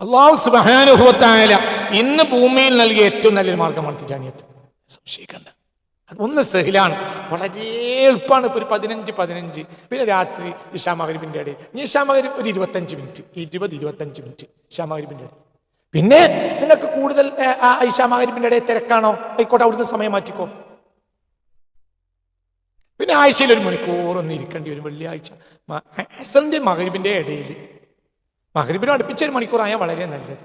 അള്ളാഹു സുബാനുഭവത്തായാല ഇന്ന് ഭൂമിയിൽ നൽകിയ ഏറ്റവും നല്ലൊരു മാർഗമാണ് തിജാനിയത്ത്. സംശയിക്കണ്ട. അത് ഒന്ന് സഹിലാണ്. വളരെ എളുപ്പമാണ് ഇപ്പോൾ ഒരു പതിനഞ്ച് പതിനഞ്ച്. പിന്നെ രാത്രി ഇഷാ മകരിബിന്റെ ഇടയിൽ. ഇനി ഇഷാ മകരിബ് ഒരു ഇരുപത്തഞ്ച് മിനിറ്റ്. ഇരുപത് ഇരുപത്തഞ്ച് മിനിറ്റ് ഇഷാ മകരിബിന്റെ ഇടയിൽ. പിന്നെ നിങ്ങൾക്ക് കൂടുതൽ ഏ, ആ ഇഷാ മകരിബിന്റെ ഇടയിൽ തിരക്കാണോ? ആയിക്കോട്ടെ അവിടുന്ന് സമയം മാറ്റിക്കോ. പിന്നെ ആഴ്ചയിൽ ഒരു മണിക്കൂർ ഒന്ന് ഇരിക്കേണ്ടി വരും വെള്ളിയാഴ്ച. അസറിന്റെ ഇടയിൽ. മകരിബിനും അടുപ്പിച്ച ഒരു മണിക്കൂറായാൽ വളരെ നല്ലത്.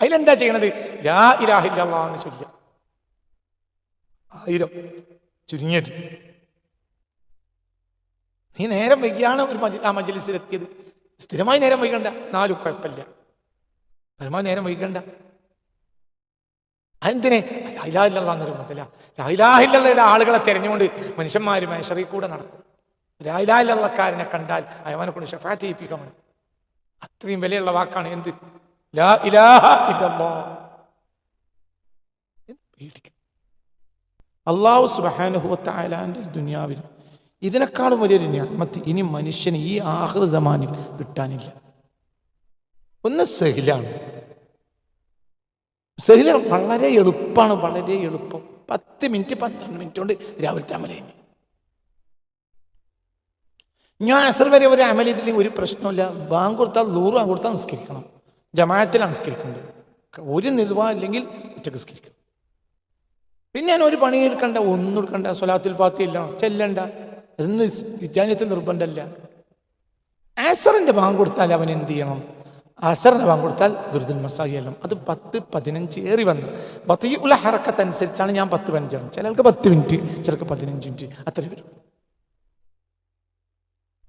അതിലെന്താ ചെയ്യണത്? ലാ ഇലാഹില്ല എന്ന് ചൊല്ലുക. ആയിരം. ചുരുങ്ങിയത്. നീ നേരം വൈകിയാണ് ഒരു മജി ആ മജലിസിലെത്തിയത്. സ്ഥിരമായി നേരം വൈകണ്ട. നാലു കുഴപ്പമില്ല. പരമാവധി നേരം വൈകണ്ട. അതെന്തിനെ? ലൈലാഹില്ലാന്നൊരു മതല്ല ലൈലാഹില്ലയുടെ ആളുകളെ തെരഞ്ഞുകൊണ്ട് മനുഷ്യന്മാർ മേശറിൽ കൂടെ നടക്കും. ലൈലാഹില്ലക്കാരനെ കണ്ടാൽ അയവനെ കൊണ്ട് ഷഫാ ചെയ്യിപ്പിക്കാൻ വേണ്ടി അത്രയും വിലയുള്ള വാക്കാണ്. എന്ത്? ലാ ഇലാഹ അള്ളാഹു സുബാനുഹുവത്തായാലാന്റെ ദുനിയാവിൽ ഇതിനേക്കാളും വലിയൊരു ഞാമത്ത് ഇനി മനുഷ്യന് ഈ ആഹൃ സമാനിൽ കിട്ടാനില്ല. ഒന്ന് സഹിലാണ്. സഹില വളരെ എളുപ്പമാണ് വളരെ എളുപ്പം. പത്ത് മിനിറ്റ് പന്ത്രണ്ട് മിനിറ്റ് കൊണ്ട് രാവിലത്തെ അമല ഞാൻ അസർ വരെ ഒരു അമലിയത്തിൽ ഒരു പ്രശ്നമില്ല ബാങ്ക് കൊടുത്താൽ നൂറ് ബാങ്ക് കൊടുത്താൽ നിസ്കരിക്കണം. ജമാഅത്തിലാണ് നിസ്കരിക്കേണ്ടത്. ഒരു നിർവാഹം ഇല്ലെങ്കിൽ ഉച്ചയ്ക്ക് നിസ്കരിക്കണം. പിന്നെ ഞാൻ ഒരു പണി എടുക്കണ്ട ഒന്നും എടുക്കണ്ട സ്വലാത്തുൽ ഫാത്തി ഇല്ല ചെല്ലണ്ട. എന്ന് തിജാനിയത്തിൽ നിർബന്ധമല്ല. അസറിന്റെ ബാങ്ക് കൊടുത്താൽ അവൻ എന്ത് ചെയ്യണം? അസറിന്റെ ബാങ്ക് കൊടുത്താൽ ദുരിതൻ മസാജ് ചെയ്യണം അത് പത്ത് പതിനഞ്ച് ഏറി വന്ന്. ബത്തി ഉള്ള ഹറക്കത്തനുസരിച്ചാണ് ഞാൻ പത്ത് പതിനഞ്ചാണ് ചിലർക്ക് പത്ത് മിനിറ്റ് ചിലർക്ക് പതിനഞ്ച് മിനിറ്റ്. അത്രയും വരും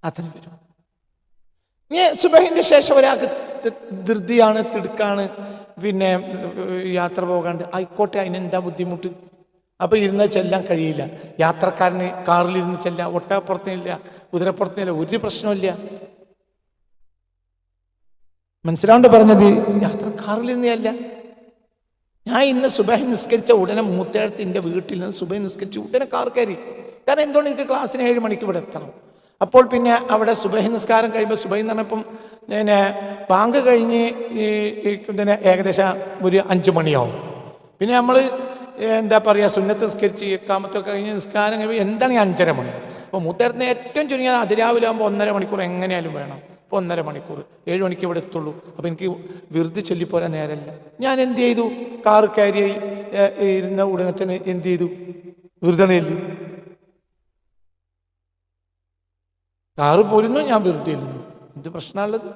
അത്ര വരും. ഇനി സുബഹിന്റെ ശേഷം ഒരാൾക്ക് ധൃതിയാണ് തിടുക്കാണ് പിന്നെ യാത്ര പോകാണ്ട്. ആയിക്കോട്ടെ അതിനെന്താ ബുദ്ധിമുട്ട്? അപ്പൊ ഇരുന്ന് ചെല്ലാൻ കഴിയില്ല. യാത്രക്കാരന് കാറിലിരുന്ന് ചെല്ലാം. ഒട്ടപ്പുറത്തിനില്ല കുതിരപ്പുറത്തിനില്ല ഒരു പ്രശ്നമില്ല മനസ്സിലാണ്ട് പറഞ്ഞത്? യാത്ര കാറിലിരുന്നല്ല ഞാൻ ഇന്ന് സുബഹി നിസ്കരിച്ച ഉടനെ മൂത്തേഴത്ത് എന്റെ വീട്ടിൽ നിന്ന് സുബഹി നിസ്കരിച്ച് ഉടനെ കാർ കയറി. കാരണം എന്തുകൊണ്ട് എനിക്ക് ക്ലാസ്സിന് ഏഴ് മണിക്ക് ഇവിടെ എത്തണം? അപ്പോൾ പിന്നെ അവിടെ സുബഹി നിസ്കാരം കഴിയുമ്പോൾ സുബഹി എന്ന് പറഞ്ഞപ്പം പിന്നെ ബാങ്ക് കഴിഞ്ഞ് പിന്നെ ഏകദേശം ഒരു അഞ്ച് മണിയാവും. പിന്നെ നമ്മൾ എന്താ പറയുക സുന്നത്ത് നിസ്കരിച്ച് എക്കാമത്തൊക്കെ കഴിഞ്ഞ് നിസ്കാരം കഴിയുമ്പോൾ എന്താണ് അഞ്ചര മണി? അപ്പോൾ മൂത്തേരത്തിന് ഏറ്റവും ചുരുങ്ങിയത് അതിരാവിലെ ആകുമ്പോൾ ഒന്നര മണിക്കൂർ എങ്ങനെയാലും വേണം. അപ്പോൾ ഒന്നര മണിക്കൂർ. ഏഴ് മണിക്ക് ഇവിടെ എത്തുള്ളൂ. അപ്പോൾ എനിക്ക് വെറുതെ ചൊല്ലിപ്പോരാൻ നേരമല്ല ഞാൻ എന്ത് ചെയ്തു? കാർ കയറി ഇരുന്ന ഉടനെ തന്നെ എന്ത് ചെയ്തു? വെറുതെ ചെല്ലി കാറ് പോരുന്നു ഞാൻ വെറുതെ ഇരുന്നു. എന്ത് പ്രശ്നമുള്ളത്?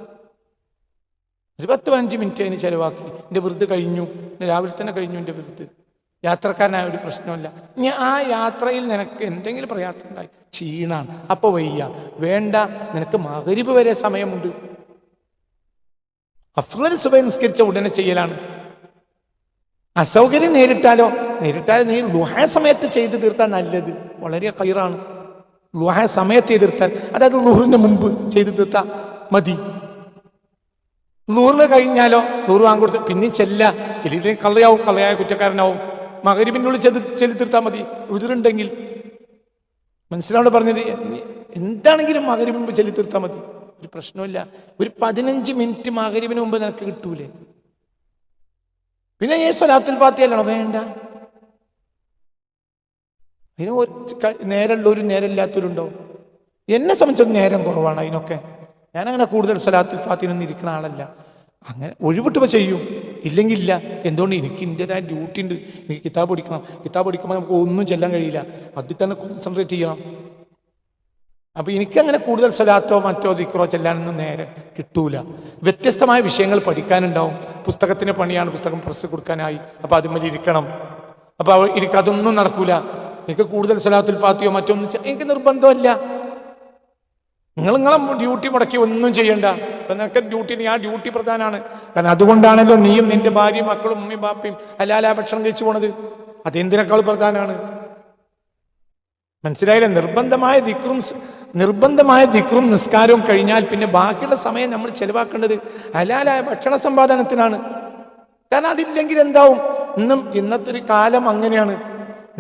ഒരു പത്ത് പതിനഞ്ച് മിനിറ്റ് അതിന് ചിലവാക്കി. എന്റെ വെറുതെ കഴിഞ്ഞു. രാവിലെ തന്നെ കഴിഞ്ഞു എന്റെ വെറുതെ. യാത്രക്കാരനായ ഒരു പ്രശ്നമില്ല ഇനി ആ യാത്രയിൽ നിനക്ക് എന്തെങ്കിലും പ്രയാസം ഉണ്ടായി? ക്ഷീണാണ്. അപ്പൊ വയ്യ. വേണ്ട. നിനക്ക് മകരിബ് വരെ സമയമുണ്ട്. അഫ്ലൽ സുബ നിസ്കരിച്ച ഉടനെ ചെയ്യലാണ്. അസൗകര്യം നേരിട്ടാലോ? നേരിട്ടാൽ നീ ലുഹ സമയത്ത് ചെയ്തു തീർത്താൽ നല്ലത്. വളരെ കൈറാണ് ലുഹ സമയത്തെ എതിർത്താൽ തീർത്താൽ അതായത് ലുഹറിന് മുമ്പ് ചെയ്തു തീർത്താൽ മതി. നൂറിന് കഴിഞ്ഞാലോ നൂറ് വാങ്ങിക്കൊടുത്ത് പിന്നെ ചെല്ല. ചെല്ലിട്ട് കള്ളയാവും കള്ളയായ കുറ്റക്കാരനാവും. മകരിപ്പിനുള്ളിൽ ചെത് ചെല്ലി തീർത്താൽ മതി. ഉതിരുണ്ടെങ്കിൽ. മനസ്സിലാണ് പറഞ്ഞത്? എന്താണെങ്കിലും മകരി മുമ്പ് ചെല്ലി തീർത്താൽ മതി. ഒരു പ്രശ്നമില്ല ഒരു പതിനഞ്ച് മിനിറ്റ് മകരിവിന് മുമ്പ് നിനക്ക് കിട്ടൂലേ. പിന്നെ ഈ സ്വലാത്തുൽ ഫാത്തിയല്ലാണോ വേണ്ട. അതിന് ഒരു നേരമില്ലാത്തവരുണ്ടോ? എന്നെ സംബന്ധിച്ചത് നേരം കുറവാണ് അതിനൊക്കെ. ഞാനങ്ങനെ കൂടുതൽ സലാത്തുൽ ഫാത്തിനൊന്നും ഇരിക്കുന്ന ആളല്ല. അങ്ങനെ ഒഴിവിട്ട് ചെയ്യും. ഇല്ലെങ്കിൽ ഇല്ല എന്തുകൊണ്ട് എനിക്ക് എന്റെതായ ഡ്യൂട്ടി ഉണ്ട്. എനിക്ക് കിതാബ് പഠിക്കണം. കിതാബ് പഠിക്കുമ്പോൾ നമുക്ക് ഒന്നും ചെല്ലാൻ കഴിയില്ല. അതിൽ തന്നെ കോൺസെൻട്രേറ്റ് ചെയ്യണം. അപ്പൊ എനിക്കങ്ങനെ കൂടുതൽ സ്വലാത്തോ മറ്റോ ദിക്രോ ചെല്ലാനൊന്നും നേരെ കിട്ടൂല. വ്യത്യസ്തമായ വിഷയങ്ങൾ പഠിക്കാനുണ്ടാവും. പുസ്തകത്തിന് പണിയാണ്. പുസ്തകം പ്രസ് കൊടുക്കാനായി. അപ്പൊ അതുമ്മൽ ഇരിക്കണം. അപ്പൊ എനിക്കതൊന്നും നടക്കൂല. എനിക്ക് കൂടുതൽ സലാത്തുൽ ഫാത്തിയോ മറ്റൊന്നും എനിക്ക് നിർബന്ധമല്ല. നിങ്ങൾ നിങ്ങളെ ഡ്യൂട്ടി മുടക്കി ഒന്നും ചെയ്യണ്ട. അപ്പൊ നിനക്ക് ഡ്യൂട്ടി ആ ഡ്യൂട്ടി പ്രധാനമാണ് കാരണം അതുകൊണ്ടാണല്ലോ നീയും നിന്റെ ഭാര്യയും മക്കളും ഉമ്മയും ബാപ്പയും അല്ലാല ഭക്ഷണം കഴിച്ചു പോണത്. അതെന്തിനേക്കാൾ പ്രധാനമാണ് മനസ്സിലായില്ലേ? നിർബന്ധമായ ദിക്റും നിർബന്ധമായ ദിക്റും നിസ്കാരവും കഴിഞ്ഞാൽ പിന്നെ ബാക്കിയുള്ള സമയം നമ്മൾ ചെലവാക്കേണ്ടത് ഹലാലായ ഭക്ഷണ സമ്പാദനത്തിനാണ്. കാരണം അതില്ലെങ്കിൽ എന്താവും? ഇന്നും ഇന്നത്തെ ഒരു കാലം അങ്ങനെയാണ്.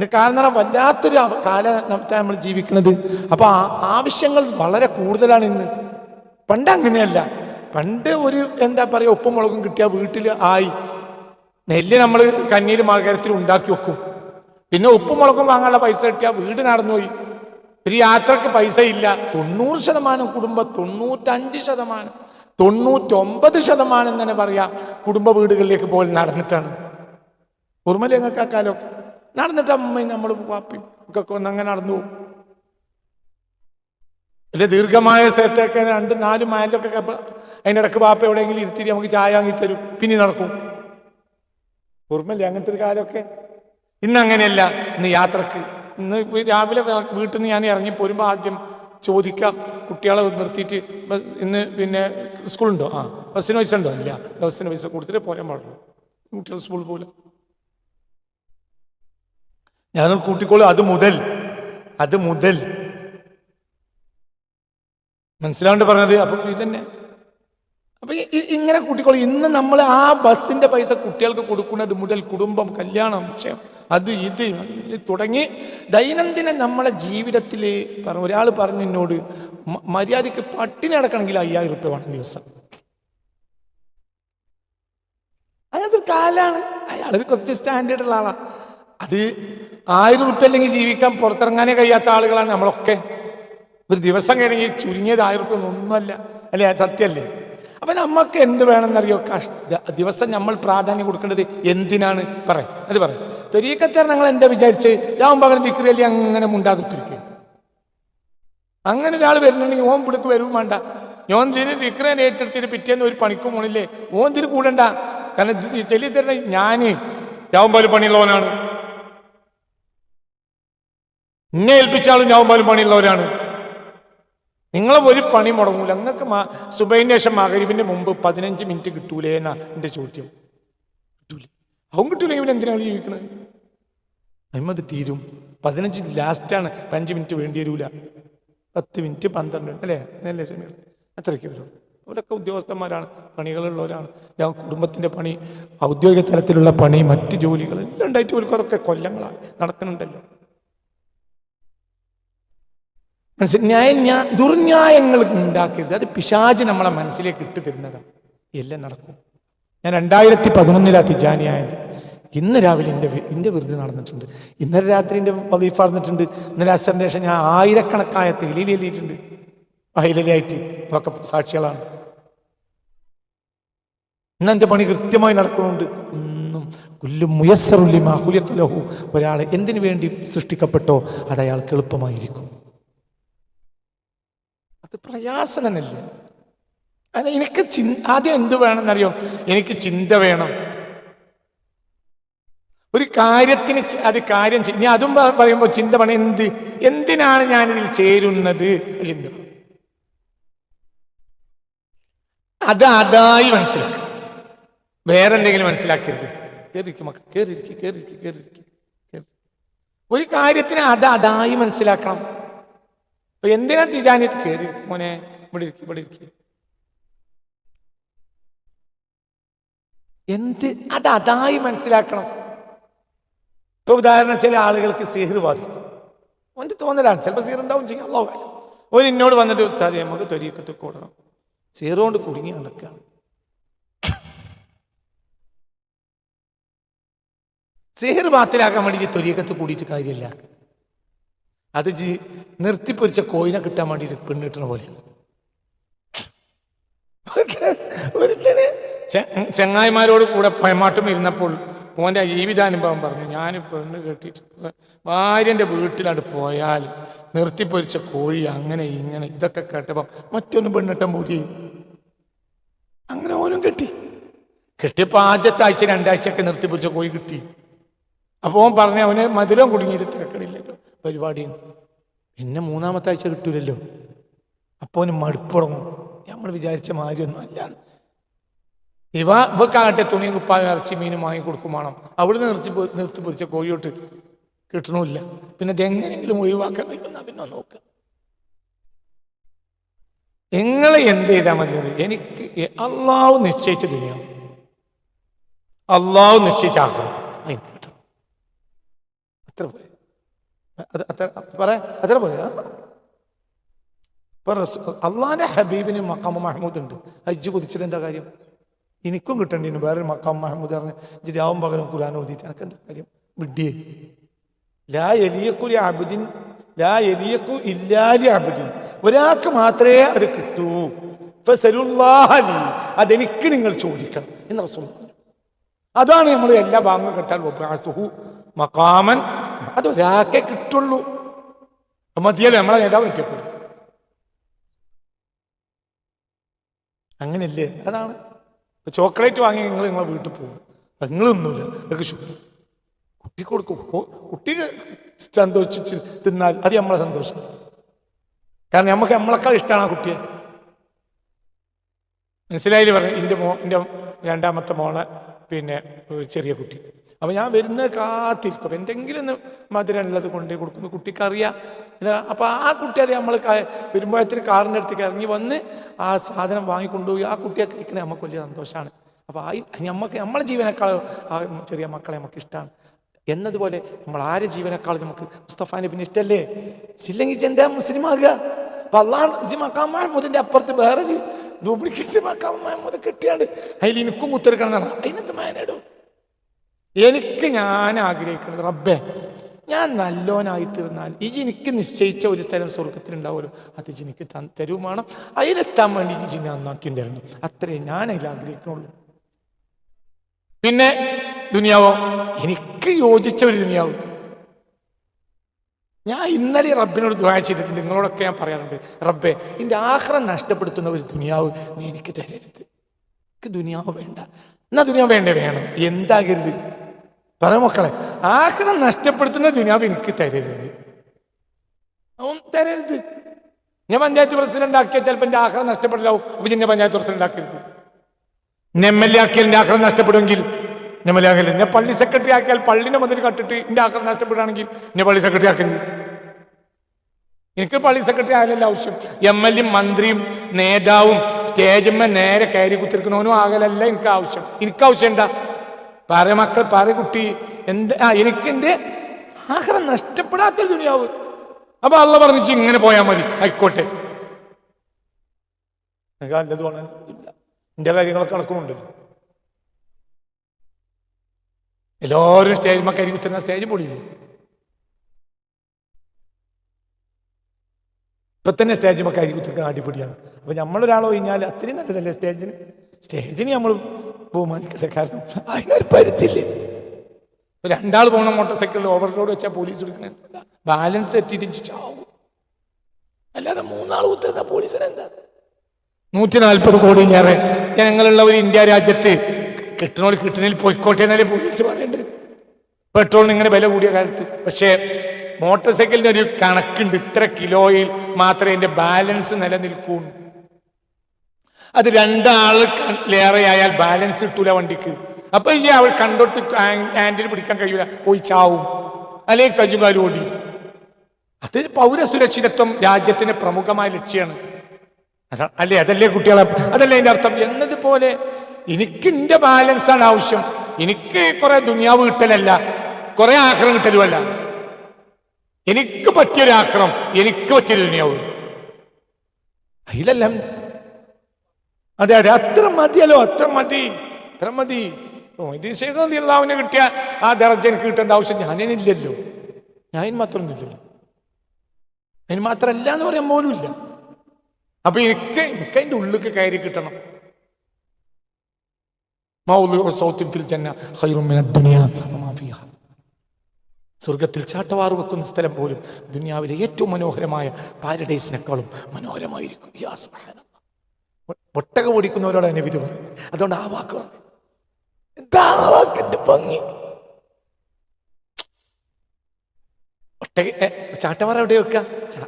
കാരണം വല്ലാത്തൊരു കാല നമ്മൾ ജീവിക്കുന്നത്. അപ്പൊ ആ ആവശ്യങ്ങൾ വളരെ കൂടുതലാണ് ഇന്ന്. പണ്ട് അങ്ങനെയല്ല. പണ്ട് ഒരു എന്താ പറയുക ഉപ്പും മുളകും കിട്ടിയ വീട്ടിൽ ആയി. നെല്ല് നമ്മൾ കന്നീർ മകരത്തിൽ ഉണ്ടാക്കി വെക്കും. പിന്നെ ഉപ്പും മുളകും വാങ്ങാനുള്ള പൈസ കിട്ടിയാൽ വീട് നടന്നുപോയി. ഒരു യാത്രയ്ക്ക് പൈസ ഇല്ല. തൊണ്ണൂറ് ശതമാനം കുടുംബം തൊണ്ണൂറ്റഞ്ച് ശതമാനം തൊണ്ണൂറ്റൊമ്പത് ശതമാനം തന്നെ പറയാം കുടുംബ വീടുകളിലേക്ക് പോയി നടന്നിട്ടാണ്. കാലമൊക്കെ? നടന്നിട്ട് അമ്മയും നമ്മൾ പാപ്പയും ഒക്കെ അങ്ങനെ നടന്നു. പോകും അല്ലെ ദീർഘമായ സ്ഥലത്തൊക്കെ രണ്ട് നാല് മൈലൊക്കെ അതിനിടക്ക് പാപ്പ എവിടെയെങ്കിലും ഇരുത്തിരി നമുക്ക് ചായ വാങ്ങി തരും. പിന്നെ നടക്കും. ഓർമ്മയില്ലേ അങ്ങനത്തെ ഒരു കാലമൊക്കെ? ഇന്ന് അങ്ങനെയല്ല. ഇന്ന് യാത്രയ്ക്ക്. ഇന്ന് രാവിലെ വീട്ടിൽ നിന്ന് ഞാൻ ഇറങ്ങി പോരുമ്പോൾ ആദ്യം ചോദിക്കാം. കുട്ടികളെ നിർത്തിയിട്ട് ഇന്ന് പിന്നെ സ്കൂളുണ്ടോ? ആ ബസ്സിന് പൈസ ഉണ്ടോ? ഇല്ല. ബസ്സിന് പൈസ കൊടുത്തിട്ട് പോരാൻ പാടുള്ളൂ. കുട്ടികൾ സ്കൂളിൽ പോലെ ഞാൻ കൂട്ടിക്കോളൂ. അത് മുതൽ. അത് മുതൽ. മനസ്സിലാണ്ട് പറഞ്ഞത്? അപ്പം ഇതന്നെ. അപ്പൊ ഇങ്ങനെ കൂട്ടിക്കോളൂ. ഇന്ന് നമ്മൾ ആ ബസ്സിന്റെ പൈസ കുട്ടികൾക്ക് കൊടുക്കുന്നത് മുതൽ കുടുംബം കല്യാണം വിഷയം അത് ഇത് തുടങ്ങി ദൈനംദിന നമ്മളെ ജീവിതത്തിൽ പറഞ്ഞു ഒരാൾ പറഞ്ഞു എന്നോട് മര്യാദയ്ക്ക് പട്ടിണി അടക്കണമെങ്കിൽ അയ്യായിരം റുപ്യ വേണം ദിവസം. അയാളത് കാലാണ്. അയാൾ കുറച്ച് സ്റ്റാൻഡേർഡ് ഉള്ള ആളാണ് അത് ആയിരം റുപ്യ അല്ലെങ്കിൽ ജീവിക്കാൻ പുറത്തിറങ്ങാനേ കഴിയാത്ത ആളുകളാണ് നമ്മളൊക്കെ. ഒരു ദിവസം കഴിഞ്ഞെങ്കിൽ ചുരുങ്ങിയത് ആയിരം റുപ്യ ഒന്നുമല്ല. അല്ലേ? സത്യമല്ലേ? അപ്പൊ നമുക്ക് എന്ത് വേണമെന്നറിയോ? കഷ് ദിവസം നമ്മൾ പ്രാധാന്യം കൊടുക്കേണ്ടത് എന്തിനാണ്? പറ. അത് പറ. തെരീക്കത്തേർ ഞങ്ങൾ എന്താ വിചാരിച്ച്? ഞാൻ പകരം തിക്രിയല്ലേ അങ്ങനെ മുണ്ടാതിരിക്കുക അങ്ങനെ ഒരാൾ വരുന്നുണ്ടെങ്കിൽ ഓം പിടുക്ക് വരും വേണ്ട. ഞാൻ ഇതിന് ദിക്രൻ ഏറ്റെടുത്തിട്ട് പിറ്റേന്ന് ഒരു പണിക്കും പോണില്ലേ? ഓൻ ഇതിന് കൂടണ്ട. കാരണം ഇത് ചെല്ലി തരുന്ന ഞാൻ പോലെ പണിയുള്ളവനാണ്. എന്നെ ഏൽപ്പിച്ച ആളും ഞാവുമ്പാലും പണിയുള്ളവരാണ്. നിങ്ങളെ ഒരു പണി മുടങ്ങൂല. നിങ്ങൾക്ക് മാ സുബൈന് ശേഷം മകരിവിന്റെ മുമ്പ് പതിനഞ്ച് മിനിറ്റ് കിട്ടൂലേ എന്നാ എന്റെ ചോദ്യം. കിട്ടൂല. അവൻ കിട്ടൂലെങ്കിൽ പിന്നെ എന്തിനാണ് ജീവിക്കുന്നത് അമ്മത് തീരും. പതിനഞ്ച് ലാസ്റ്റാണ് അഞ്ച് മിനിറ്റ് വേണ്ടി വരൂല. പത്ത് മിനിറ്റ് പന്ത്രണ്ട് അല്ലേ? അങ്ങനെയല്ലേ സമീർ അത്രയ്ക്ക് വരും. അവരൊക്കെ ഉദ്യോഗസ്ഥന്മാരാണ്. പണികളുള്ളവരാണ്. ഞാൻ കുടുംബത്തിന്റെ പണി ഔദ്യോഗിക തലത്തിലുള്ള പണി മറ്റ് ജോലികൾ എല്ലാം ഉണ്ടായിട്ട് അതൊക്കെ കൊല്ലങ്ങളായി നടക്കുന്നുണ്ടല്ലോ. മനസ്സിൽ ന്യായ ദുർന്യായങ്ങൾ ഉണ്ടാക്കരുത്. അത് പിശാജ് നമ്മളെ മനസ്സിലേക്ക് ഇട്ട് തരുന്നതാണ് എല്ലാം നടക്കും. ഞാൻ രണ്ടായിരത്തി പതിനൊന്നിലാ തിജാനിയായത്. ഇന്ന് രാവിലെ എന്റെ എന്റെ വെറുതെ നടന്നിട്ടുണ്ട്. ഇന്നലെ രാത്രി എന്റെ വലീഫ് നടന്നിട്ടുണ്ട്. ഇന്നലെ ശേഷം ഞാൻ ആയിരക്കണക്കായ തെളിയിൽ എഴുതിയിട്ടുണ്ട്. വയലിലായിട്ട് ഒക്കെ സാക്ഷികളാണ്. ഇന്ന് എന്റെ പണി കൃത്യമായി നടക്കുന്നുണ്ട്. ഒന്നും കുല്ലും മുയസ്സറുല്ലിമാ കലഹു ഒരാളെ എന്തിനു വേണ്ടി സൃഷ്ടിക്കപ്പെട്ടോ? അത് അയാൾക്ക് എളുപ്പമായിരിക്കും. അത് പ്രയാസം തന്നെയല്ലേ അല്ല എനിക്ക് ചി ആദ്യം എന്ത് വേണമെന്നറിയോ? എനിക്ക് ചിന്ത വേണം. ഒരു കാര്യത്തിന് അത് കാര്യം ഞാൻ അതും പറയുമ്പോൾ ചിന്ത വേണം. എന്ത് എന്തിനാണ് ഞാൻ ഇതിൽ ചേരുന്നത് ചിന്ത. അത് അതായി മനസ്സിലാക്കണം. വേറെ എന്തെങ്കിലും മനസ്സിലാക്കരുത്. കേറിയിരിക്കും മക്കൾ കേറിയിരിക്കും കേറിയിരിക്കും കേറി. ഒരു കാര്യത്തിന് അത് അതായി മനസ്സിലാക്കണം. അപ്പൊ എന്തിനാ തിജാനിട്ട് കയറി മോനെ ഇവിടെ ഇരിക്കും ഇവിടെ ഇരിക്കും. എന്ത്? അത് അതായി മനസ്സിലാക്കണം. ഇപ്പൊ ഉദാഹരണം ചില ആളുകൾക്ക് സീഹർ ബാധിക്കും. ഓന്റെ തോന്നലാണ്. ചിലപ്പോൾ സീർ ഉണ്ടാവും ചെയ്യും. അല്ലോ ഒരു എന്നോട് വന്നിട്ട് ഉച്ചാതി നമുക്ക് തൊരീക്കത്ത് കൂടണം. സിഹിർ കൊണ്ട് കുടുങ്ങി നടക്കുകയാണ് സിഹിർ ബാത്തിലാക്കാൻ വേണ്ടി തൊരീക്കത്ത് കൂടിയിട്ട് കാര്യമില്ല. അത് ജി നിർത്തിപ്പൊരിച്ച കോയിനെ കിട്ടാൻ വേണ്ടി പെണ്ണിട്ടണ പോലെയാണ്. ഒരുത്തന് ചെങ്ങായിമാരോട് കൂടെ ഭയമാട്ടം ഇരുന്നപ്പോൾ മോന്റെ ജീവിതാനുഭവം പറഞ്ഞു ഞാൻ പെണ്ണ് കെട്ടിയിട്ട് ഭാര്യന്റെ വീട്ടിലാണ് പോയാൽ നിർത്തിപ്പൊരിച്ച കോഴി അങ്ങനെ ഇങ്ങനെ ഇതൊക്കെ കേട്ടപ്പം മറ്റൊന്നും പെണ്ണിട്ടം പൂജ അങ്ങനെ ഓനും കെട്ടി. കെട്ടിയപ്പോൾ ആദ്യത്തെ ആഴ്ച രണ്ടാഴ്ചയൊക്കെ നിർത്തിപ്പൊരിച്ച കോഴി കിട്ടി. അപ്പോൾ ഓൻ പറഞ്ഞു അവന് മധുരം കുടുങ്ങിയിട്ട് പരിപാടിയും പിന്നെ മൂന്നാമത്തെ ആഴ്ച കിട്ടൂലല്ലോ. അപ്പോൾ മടുപ്പുറങ്ങും. നമ്മൾ വിചാരിച്ച അല്ല. ഇവ ഇവക്കാകട്ടെ തുണിയും കുപ്പായം ഇറച്ചി മീനും വാങ്ങി കൊടുക്കും വേണം. അവിടുന്ന് നിർത്തി നിർത്തി പൊരിച്ച കോഴിയോട്ട് കിട്ടണമില്ല പിന്നെ ഇതെങ്ങനെങ്കിലും ഒഴിവാക്കാൻ വയ്ക്കുന്ന പിന്നെ നോക്കുക നിങ്ങൾ എന്ത് ചെയ്താൽ മതി? എനിക്ക് അള്ളാവ് നിശ്ചയിച്ച ദുനിയാവ്. അള്ളാഹു നിശ്ചയിച്ച ആഹാരം അതിന് കിട്ടണം. അത്ര പോലെ അത് അത്ര പറ അത്ര പോലെ ആ. ഇപ്പൊ ഹബീബിന് മക്കാമ മഹമ്മൂദ് ഉണ്ട്. ഹജ്ജ് കുതിച്ചിട്ട് എന്താ കാര്യം? എനിക്കും കിട്ടണ്ടിന്. വേറൊരു മക്കാം മഹമ്മൂദ് പറഞ്ഞ് ജിരാവും രാവും പകലും ഖുർആൻ ഓതിയിട്ട് എനിക്ക് എന്താ കാര്യം? വിഡ്ഡിയെ ലാ എലിയക്കുലി അബുദിൻ ലാ എലിയക്കു ഇല്ലാലി അബുദിൻ. ഒരാൾക്ക് മാത്രമേ അത് കിട്ടൂ. അതെനിക്ക് നിങ്ങൾ ചോദിക്കണം എന്ന് റസൂൽ അതാണ് നമ്മൾ എല്ലാ ഭാഗങ്ങളും വബഅസുഹു മക്കാമൻ അത് ഒരാക്കെ കിട്ടുള്ളൂ മതിയല്ലോ നമ്മളെ നേതാവ് എത്തിയപ്പോൾ അങ്ങനെയല്ലേ? അതാണ്. ചോക്ലേറ്റ് വാങ്ങി നിങ്ങൾ നിങ്ങളെ വീട്ടിൽ പോകും. നിങ്ങളൊന്നുമില്ല കുട്ടി കൊടുക്കും. കുട്ടി സന്തോഷിച്ച് തിന്നാൽ അത് നമ്മളെ സന്തോഷം. കാരണം നമുക്ക് നമ്മളെക്കാൾ ഇഷ്ടമാണ് ആ കുട്ടിയെ. മനസ്സിലായില്ലേ? പറഞ്ഞു എന്റെ മോ എന്റെ രണ്ടാമത്തെ മോളെ പിന്നെ ചെറിയ കുട്ടി. അപ്പോൾ ഞാൻ വരുന്നത് കാത്തിരിക്കും. അപ്പൊ എന്തെങ്കിലും ഒന്ന് മധുരം ഉള്ളത് കൊണ്ടേ കൊടുക്കുന്നു കുട്ടിക്കറിയാം അപ്പോൾ ആ കുട്ടി അത് നമ്മൾ വരുമ്പോഴത്തിന് കാറിന്റെ അടുത്തേക്ക് ഇറങ്ങി വന്ന് ആ സാധനം വാങ്ങിക്കൊണ്ടുപോയി. ആ കുട്ടിയെ കഴിക്കണേ നമുക്ക് വലിയ സന്തോഷമാണ്. അപ്പോൾ ആ നമുക്ക് നമ്മളെ ജീവനേക്കാൾ ആ ചെറിയ മക്കളെ നമുക്ക് ഇഷ്ടമാണ് എന്നതുപോലെ നമ്മൾ ആരെ ജീവനേക്കാൾ നമുക്ക് മുസ്തഫാനെ പിന്നെ ഇഷ്ടല്ലേ? ഇല്ലെങ്കിൽ എന്താ മുസ്ലിം ആകുക? അപ്പം അള്ളാഹ് മക്കാം മഹമ്മൂദിന്റെ അപ്പുറത്ത് വേറെ ഡ്യൂപ്ലിക്കേറ്റ് മക്കാം മഹമ്മൂദ് കിട്ടിയാണ്ട് അതിൽ എനിക്കും കുത്തിരിക്കണം എന്നാണ് അതിനെന്ത് മാനേടോ എനിക്ക് ഞാൻ ആഗ്രഹിക്കുന്നത് റബ്ബേ ഞാൻ നല്ലോനായി തീർന്നാൽ ഈ എനിക്ക് നിശ്ചയിച്ച ഒരു സ്ഥലം സ്വർഗത്തിലുണ്ടാവുമല്ലോ അത് എനിക്ക് തന്ന് അതിലെത്താൻ വേണ്ടി ഇജി നന്നാക്കിയും തരണം അത്രേ ഞാൻ അതിൽ ആഗ്രഹിക്കുന്നുള്ളൂ പിന്നെ ദുനിയാവോ? എനിക്ക് യോജിച്ച ഒരു ദുനിയാവ്. ഞാൻ ഇന്നലെ റബ്ബിനോട് ദ്വാ ചെയ്തിട്ടുണ്ട്. നിങ്ങളോടൊക്കെ ഞാൻ പറയാറുണ്ട് റബ്ബെ എന്റെ ആഹ്റം നഷ്ടപ്പെടുത്തുന്ന ഒരു ദുനിയാവ് നീ എനിക്ക് തരരുത്. എനിക്ക് ദുനിയാവ് വേണ്ട. എന്നാ ദുനിയാവ് വേണ്ടേ? വേണം. എന്താകരുത്? പറ മക്കളെ ആഹ്റം നഷ്ടപ്പെടുത്തുന്ന ദുനിയാവ് എനിക്ക് തരരുത്. തരരുത്. ഞാൻ പഞ്ചായത്ത് പ്രസിഡന്റ് ആക്കിയാൽ ചിലപ്പോൾ എന്റെ ആഹ്റം നഷ്ടപ്പെടില്ലാവും അപ്പൊ ഞാൻ പഞ്ചായത്ത് പ്രസിഡന്റ് ആക്കരുത് എം എൽ എ ആക്കിയാൽ എന്റെ ആഹ്റം നഷ്ടപ്പെടുമെങ്കിൽ എം എൽ എ ആക്കില്ല എന്നെ പള്ളി സെക്രട്ടറി ആക്കിയാൽ പള്ളിനെ മുതൽ കട്ടിട്ട് എന്റെ ആഹ്റം നഷ്ടപ്പെടുകയാണെങ്കിൽ എന്നെ പള്ളി സെക്രട്ടറി ആക്കരുത്. എനിക്ക് പള്ളി സെക്രട്ടറി ആയാലല്ല ആവശ്യം. എം എൽ എയും മന്ത്രിയും നേതാവും സ്റ്റേജിന്മേ നേരെ കയറി കുത്തിരിക്കണവനും ആകലല്ല എനിക്ക് ആവശ്യം. എനിക്ക് ആവശ്യം എന്താ? പറ മക്കൾ പാറ കുട്ടി എന്ത് ആ എനിക്ക് എന്റെ ആഹാരം നഷ്ടപ്പെടാത്തൊരു ദുനിയാവ്. അപ്പൊ അള്ള പറഞ്ഞു ഇങ്ങനെ പോയാൽ മതി ആയിക്കോട്ടെ. എന്റെ കാര്യങ്ങളൊക്കെ നടക്കുന്നുണ്ടല്ലോ എല്ലാവരും സ്റ്റേജ് മക്കരി കുത്തുന്ന സ്റ്റേജ് പൊടിയില്ലേ ഇപ്പൊ തന്നെ സ്റ്റേജ് മക്കരി കുത്തിരിക്കാൻ അടിപൊളിയാണ്. അപ്പൊ നമ്മളൊരാൾ കഴിഞ്ഞാൽ അത്രയും നല്ലതല്ലേ സ്റ്റേജിന് സ്റ്റേജിന് നമ്മൾ ബഹുമാനിക്കട്ടെ കാരണം അതിനൊരു പരുത്തില്ലേ രണ്ടാൾ പോണ മോട്ടോർ സൈക്കിളിൽ ഓവർലോഡ് വെച്ചാൽ പോലീസ് എടുക്കണ ബാലൻസ് എത്തിയിട്ട് ചാവും. അല്ലാതെ മൂന്നാൾ കുത്തുന്ന പോലീസിന് എന്താ? നൂറ്റി നാൽപ്പത് കോടിയിലേറെ ജനങ്ങളുള്ള ഒരു ഇന്ത്യ രാജ്യത്ത് കിട്ടണോട് കിട്ടണിൽ പോയിക്കോട്ടെ എന്നാലേ പോലീസ് പറയണ്ടേ. പെട്രോളിന് ഇങ്ങനെ വില കൂടിയ കാലത്ത്. പക്ഷേ മോട്ടോർ സൈക്കിളിന് ഒരു കണക്കുണ്ട്. ഇത്ര കിലോയിൽ മാത്രമേ എന്റെ ബാലൻസ് നിലനിൽക്കൂ അത് രണ്ടാളിലേറെ ആയാൽ ബാലൻസ് കിട്ടൂല വണ്ടിക്ക്. അപ്പൊ ഈ അവൾ കണ്ടെടുത്ത് ഹാൻഡിൽ പിടിക്കാൻ കഴിയൂല. പോയി ചാവും. അല്ലെങ്കിൽ കജുകാലും ഓടി. അത് പൗരസുരക്ഷിതത്വം രാജ്യത്തിന്റെ പ്രമുഖമായ ലക്ഷ്യമാണ്. അല്ലേ? അതല്ലേ കുട്ടികളെ അതല്ലേ അതിന്റെ അർത്ഥം? എന്നതുപോലെ എനിക്ക് എന്റെ ബാലൻസ് ആണ് ആവശ്യം. എനിക്ക് കുറെ ദുനിയാവ് കിട്ടലല്ല. കുറെ ആഹ്റം കിട്ടലുമല്ല. എനിക്ക് പറ്റിയൊരു ആക്രം എനിക്ക് പറ്റിയൊരു ദുനിയാവ്. അതിലെല്ലാം അതെ അതെ അത്ര മതിയല്ലോ അത്ര മതി അത്ര മതി. ഇത് ചെയ്തത് അള്ളാവിനെ കിട്ടിയ ആ ദർജ എനിക്ക് കിട്ടേണ്ട ആവശ്യം ഞാനില്ലല്ലോ ഞാൻ മാത്രമൊന്നുമില്ലല്ലോ അതിന് മാത്രമല്ല എന്ന് പറയാൻ പോലും ഇല്ല. അപ്പൊ എനിക്ക് എനിക്ക് അതിന്റെ ഉള്ളിലേക്ക് കയറി കിട്ടണം. സ്വർഗത്തിൽ ചാട്ടവാറ് വെക്കുന്ന സ്ഥലം പോലും ദുനിയാവിലെ ഏറ്റവും മനോഹരമായ പാരഡൈസിനേക്കാളും മനോഹരമായിരിക്കും. ഒട്ടക ഓടിക്കുന്നവരോട് നബി പറയുന്നത് അതുകൊണ്ട് ആ വാക്ക് പറഞ്ഞു. എന്താണ് ആ വാക്കിന്റെ ഭംഗി. ഒട്ടക ചാട്ടമാർ എവിടെ വെക്ക?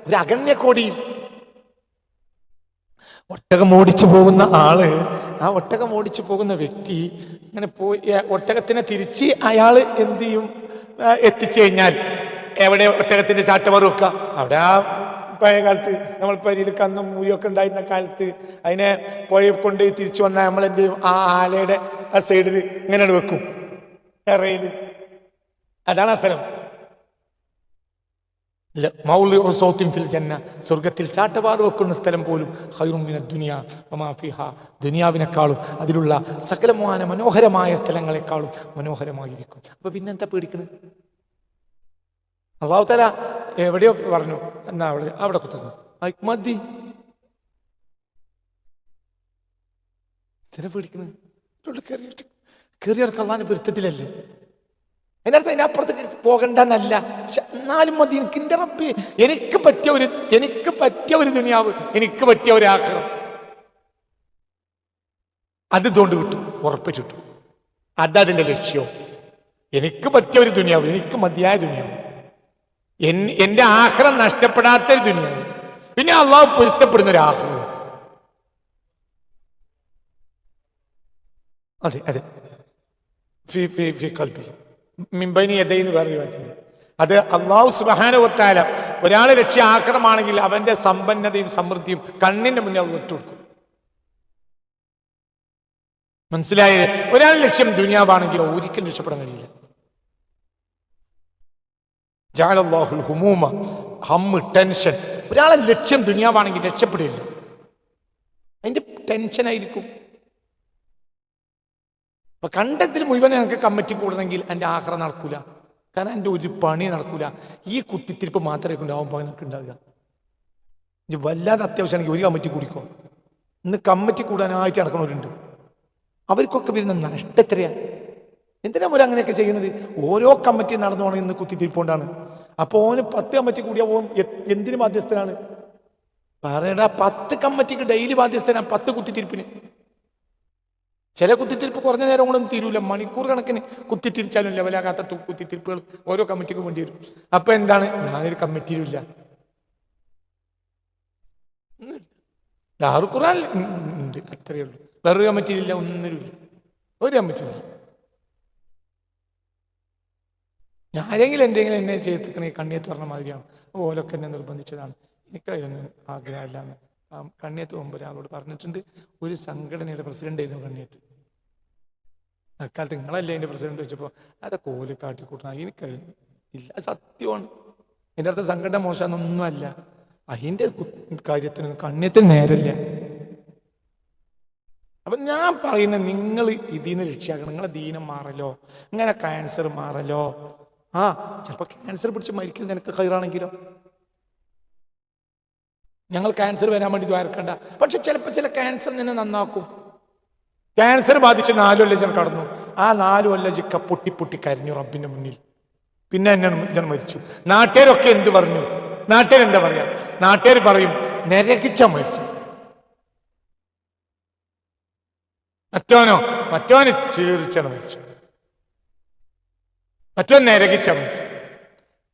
ഒരു അഗണ്യ കോടിയിൽ. ഒട്ടകം ഓടിച്ചു പോകുന്ന ആൾ ആ ഒട്ടകം ഓടിച്ചു പോകുന്ന വ്യക്തി അങ്ങനെ പോയി ഒട്ടകത്തിനെ തിരിച്ച് അയാൾ എന്ത് ചെയ്യും? എത്തിച്ചു കഴിഞ്ഞാൽ എവിടെ ഒട്ടകത്തിന്റെ ചാട്ടമാർ വെക്ക? അവിടെ ആ പഴയ കാലത്ത് നമ്മൾ പരിയിൽ കന്നും മൂരിയൊക്കെ ഉണ്ടായിരുന്ന കാലത്ത് അതിനെ പോയി കൊണ്ട് തിരിച്ചു വന്നാൽ നമ്മൾ എന്ത് ചെയ്യും? ആ ആലയുടെ ആ സൈഡിൽ ഇങ്ങനെ വെക്കും. എറയിൽ. അതാണ് ആ സ്ഥലം. സൗത്തിൻ ഫിൽ ജന്ന സ്വർഗത്തിൽ ചാട്ടവാറ് വെക്കുന്ന സ്ഥലം പോലും ഹൈറുമിന മിന ദുനിയ വമാ ഫിഹ. ദുനിയാവിനേക്കാളും അതിലുള്ള സകലമാന മനോഹരമായ സ്ഥലങ്ങളെക്കാളും മനോഹരമായിരിക്കും. അപ്പൊ പിന്നെന്താ പേടിക്കണത് അള്ളാഹു തല എവിടെയോ പറഞ്ഞു. എന്നാ അവിടെ അവിടെ കുത്തുന്നു മതി ഇതിനെ കയറിയിട്ട് കയറിയവർക്ക് അള്ളാന്റെ വൃത്തത്തിലല്ലേ അതിനർത്ഥം അതിനപ്പുറത്തേക്ക് പോകണ്ടെന്നല്ല. പക്ഷെ എന്നാലും മതി എനിക്ക് എന്റെ എനിക്ക് പറ്റിയ ഒരു എനിക്ക് പറ്റിയ ഒരു ദുനിയാവ് എനിക്ക് പറ്റിയ ഒരു ആഗ്രഹം. അത് ഇതുകൊണ്ട് കിട്ടും ഉറപ്പിച്ചിട്ടു അതതിന്റെ ലക്ഷ്യം. എനിക്ക് പറ്റിയ ഒരു ദുനിയാവ് എനിക്ക് മതിയായ ദുനിയാവ്. എന്റെ ആഹ്റം നഷ്ടപ്പെടാത്ത ഒരു ദുനിയാണ്. പിന്നെ അള്ളാഹു പൊരുത്തപ്പെടുന്ന ഒരു ആഹ്റം അതെ അതെ. ഫി ഫി എതയെന്ന് വേറെ അത് അള്ളാഹു സുബാനുവത്താല ഒരാളെ ലക്ഷ്യ ആക്രമാണെങ്കിൽ അവന്റെ സമ്പന്നതയും സമൃദ്ധിയും കണ്ണിന്റെ മുന്നിൽ അവൾ കൊടുക്കും. മനസ്സിലായത് ഒരാൾ ലക്ഷ്യം ദുനിയാവാണെങ്കിലോ ഒരിക്കലും രക്ഷപ്പെടാൻ കഴിയില്ല. ജാലല്ലാഹുൽ ഹുമൂമ ഹമ്മ് ടെൻഷൻ. ഒരാളെ ലക്ഷ്യം ദുനിയാവാണെങ്കിൽ രക്ഷപ്പെടില്ല. അതിന്റെ ടെൻഷനായിരിക്കും അപ്പൊ കണ്ടത്തിൽ മുഴുവൻ ഞങ്ങൾക്ക് കമ്മിറ്റി കൂടണമെങ്കിൽ എന്റെ ആഹ്റ നടക്കൂല. കാരണം എന്റെ ഒരു പണി നടക്കൂല. ഈ കുത്തിത്തിരിപ്പ് മാത്രമേ ഉണ്ടാവുമ്പോൾ എനിക്ക് ഉണ്ടാവുക. ഇത് വല്ലാതെ അത്യാവശ്യമാണെങ്കിൽ ഒരു കമ്മിറ്റി കൂടിക്കോ. ഇന്ന് കമ്മിറ്റി കൂടാനായിട്ട് നടക്കണവരുണ്ട് അവർക്കൊക്കെ വരുന്ന നഷ്ടത്രയാണ് എന്തിനാ ഒരു അങ്ങനെയൊക്കെ ചെയ്യുന്നത്? ഓരോ കമ്മിറ്റി നടന്നു പോകണം ഇന്ന് കുത്തിത്തിരിപ്പുകൊണ്ടാണ് അപ്പോൾ ഓന് പത്ത് കമ്മറ്റി കൂടിയാൽ ഓൻ എന്തിനു ബാധ്യസ്ഥനാണ് പറയടാ പത്ത് കമ്മറ്റിക്ക് ഡെയിലി ബാധ്യസ്ഥനാണ് പത്ത് കുത്തിത്തിരിപ്പിന് ചില കുത്തിത്തിരിപ്പ് കുറഞ്ഞ നേരം കൊണ്ടൊന്നും തീരൂല മണിക്കൂർ കണക്കിന് കുത്തിത്തിരിച്ചാലും ലെവലാകാത്ത കുത്തിത്തിരിപ്പുകൾ ഓരോ കമ്മിറ്റിക്കും വേണ്ടി വരും അപ്പൊ എന്താണ് ഞാനൊരു കമ്മിറ്റിയിലില്ല ഇല്ല ദാറു ഖുറാൻ ഉണ്ട് അത്രയേ ഉള്ളൂ വേറൊരു കമ്മിറ്റിയിലില്ല ഒന്നിലുമില്ല ഒരു കമ്മിറ്റിയില്ല ആരെങ്കിലും എന്തെങ്കിലും എന്നെ ചെയ്തിക്കണേ കണ്ണിയത്ത് പറഞ്ഞ മാതിരിയാണ്. ഓലൊക്കെ എന്നെ നിർബന്ധിച്ചതാണ്. എനിക്കതിലൊന്നും ആഗ്രഹമില്ല എന്ന് കണ്ണിയത്ത് മുമ്പ് ഒരാളോട് പറഞ്ഞിട്ടുണ്ട്. ഒരു സംഘടനയുടെ പ്രസിഡന്റ് ആയിരുന്നു കണ്ണിയത്ത്. അക്കാലത്ത് നിങ്ങളല്ലേ എന്റെ പ്രസിഡന്റ് വെച്ചപ്പോൾ അതൊക്കെ ഓൽ കാട്ടിക്കൂട്ടണം. എനിക്കത് ഇല്ല. സത്യമാണ്. എന്റെ അടുത്ത സംഘടന മോശമെന്നൊന്നുമല്ല അതിന്റെ കാര്യത്തിന് കണ്ണിയത്തിന് നേരല്ല. അപ്പൊ ഞാൻ പറയുന്ന നിങ്ങൾ ഇതിന്ന് രക്ഷിയാക്കണം നിങ്ങളെ ദീനം മാറലോ? ഇങ്ങനെ ക്യാൻസർ മാറലോ? ആ ചിലപ്പോ ക്യാൻസർ പിടിച്ച് മരിക്കൽ നിനക്ക് കയറാണെങ്കിലോ ഞങ്ങൾ ക്യാൻസർ വരാൻ വേണ്ടി ദ്വാരക്കണ്ട പക്ഷെ ചിലപ്പോൾ ചില ക്യാൻസർ നിന്നെ നന്നാക്കും. ക്യാൻസർ ബാധിച്ച് നാലു കൊല്ലം കടന്നു. ആ നാലു കൊല്ലം ചിക്ക പൊട്ടി പൊട്ടി കരഞ്ഞു റബ്ബിന്റെ മുന്നിൽ. പിന്നെ എന്നെ ഞാൻ മരിച്ചു. നാട്ടുകാരൊക്കെ എന്ത് പറഞ്ഞു? നാട്ടുകാർ എന്താ പറയാ? നാട്ടുകാർ പറയും നരകിച്ച മരിച്ചു. മറ്റോനോ മറ്റോനെ ചീറിച്ചാണ് മരിച്ചു മറ്റോൻ നരകിച്ച മരിച്ചു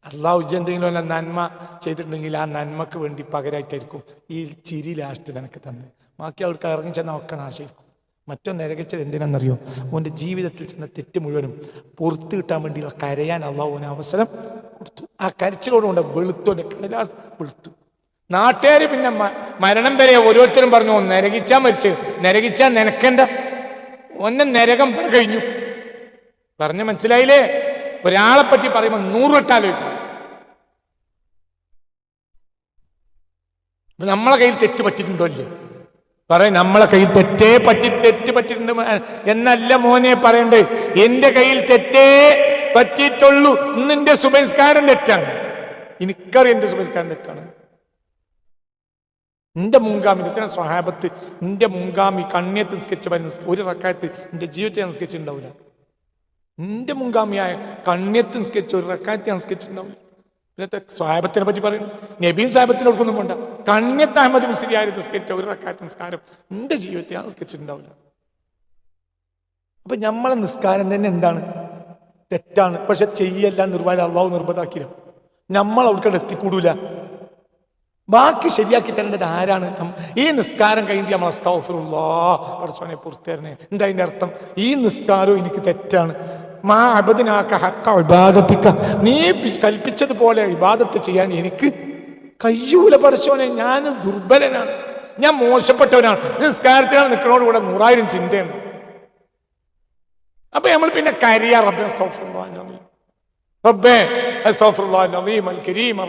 അള്ളാഹു എന്തെങ്കിലും വല്ല നന്മ ചെയ്തിട്ടുണ്ടെങ്കിൽ ആ നന്മക്ക് വേണ്ടി പകരമായിട്ടായിരിക്കും ഈ ചിരി ലാസ്റ്റ് നിനക്ക് തന്ന്. ബാക്കി അവർക്ക് ഇറങ്ങി ചെന്നാൽ ഒക്കെ നാശമായിരിക്കും. മറ്റൊന്ന് നരകിച്ചത് എന്തിനാണെന്നറിയോ? ഓന്റെ ജീവിതത്തിൽ ചെന്ന തെറ്റ് മുഴുവനും പുറത്തു കിട്ടാൻ വേണ്ടിയുള്ള കരയാൻ അള്ളാഹു ഓന് അവസരം കൊടുത്തു. ആ കരച്ചിലോടുകൊണ്ട് വെളുത്തോന്റെ കടലാസ് വെളുത്തു. നാട്ടുകാർ പിന്നെ മരണം വരെ ഓരോരുത്തരും പറഞ്ഞു നരകിച്ചാ മരിച്ച് നരകിച്ചാ നിനക്കെന്താ ഒന്നെ നരകം കഴിഞ്ഞു. പറഞ്ഞ മനസ്സിലായില്ലേ? ഒരാളെ പറ്റി പറയുമ്പോൾ നൂറ് വട്ടാലോചിക്കും നമ്മളെ കയ്യിൽ തെറ്റ് പറ്റിയിട്ടുണ്ടോ ഇല്ലേ? പറയും നമ്മളെ കയ്യിൽ തെറ്റേ പറ്റി തെറ്റ് പറ്റിയിട്ടുണ്ട് എന്നല്ല മോനെ പറയണ്ടേ. എന്റെ കയ്യിൽ തെറ്റേ പറ്റിയിട്ടുള്ളൂ. നിന്റെ സുപരിസ്കാരം തെറ്റാണ്. എനിക്കറിയാം എന്റെ സുപരിസ്കാരം തെറ്റാണ്. എന്റെ മുൻഗാമി ഇത്ര സ്വഹാബത്ത് എന്റെ മുൻഗാമി കണ്ണിയത്ത് വരുന്ന ഒരു സക്കായത്ത് എന്റെ ജീവിതത്തിൽ ഞാൻ എന്റെ മുൻഗാമിയായ കണ്ണിയത്ത് സ്കെച്ച് ഒരു റക്കായത്ത് ഞാൻ സ്കെച്ച് ഇന്നത്തെ സാഹബത്തിനെ പറ്റി പറയുന്നു നബീൻ സാഹിബത്തിനോടൊന്നും വേണ്ട. കണ്ണിയത്ത് അഹമ്മദ് മുസ്ലിയായിരുന്നു സ്കെച്ച് ഒരു റക്കാത്തി നിസ്കാരം. എന്റെ ജീവിതത്തിൽ ഞാൻ സ്കെച്ച് ഉണ്ടാവില്ല. അപ്പൊ നമ്മളെ നിസ്കാരം തന്നെ എന്താണ്? തെറ്റാണ്. പക്ഷെ ചെയ്യല്ല നിർവാല അള്ളാഹു നിർബന്ധാക്കില്ല നമ്മൾ അവിടേക്ക് എത്തിക്കൂടൂല. ബാക്കി ശരിയാക്കി തരേണ്ടത് ആരാണ്? ഈ നിസ്കാരം കഴിഞ്ഞിട്ട് നമ്മൾ അസ്തൗഫിറുല്ലാ പഠിച്ചോനെ പുറത്തേരനെ എന്താ അതിന്റെ അർത്ഥം? ഈ നിസ്കാരവും എനിക്ക് തെറ്റാണ്. മാ അബദിനാക്ക ഹക്ക വിഭാഗത്തിക്ക നീ കൽപ്പിച്ചതുപോലെ വിവാദത്ത് ചെയ്യാൻ എനിക്ക് കയ്യൂല പഠിച്ചോനെ ഞാൻ ദുർബലനാണ്. ഞാൻ മോശപ്പെട്ടവനാണ്. നിസ്കാരത്തിനാണ് നിൽക്കുന്നതോട് കൂടെ നൂറായിരം ചിന്തയാണ്. അപ്പൊ നമ്മൾ പിന്നെ കരിയ. റബ്ബേ അർ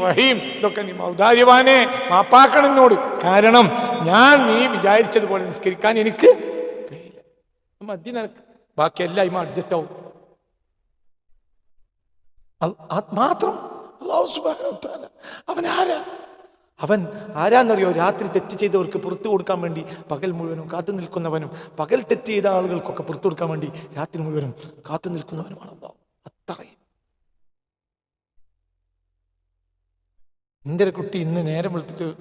റഹീം. ഇതൊക്കെ നീ മൗദാരിവാനെ. മാപ്പാക്കണം എന്നോട്. കാരണം ഞാൻ നീ വിചാരിച്ചതുപോലെ നിസ്കരിക്കാൻ എനിക്ക് കഴിയില്ല. മതി നിനക്ക്. അഡ്ജസ്റ്റ് ആവും. മാത്രം? അവൻ ആരാ? അവൻ ആരാന്നറിയോ? രാത്രി തെറ്റ് ചെയ്തവർക്ക് പുറത്തു കൊടുക്കാൻ വേണ്ടി പകൽ മുഴുവനും കാത്തു നിൽക്കുന്നവനും പകൽ തെറ്റ് ചെയ്ത ആളുകൾക്കൊക്കെ പുറത്തു കൊടുക്കാൻ വേണ്ടി രാത്രി മുഴുവനും കാത്തു നിൽക്കുന്നവനുമാണ് അത്രയും. എന്റെ കുട്ടി ഇന്ന് നേരം വെളുത്തിട്ട്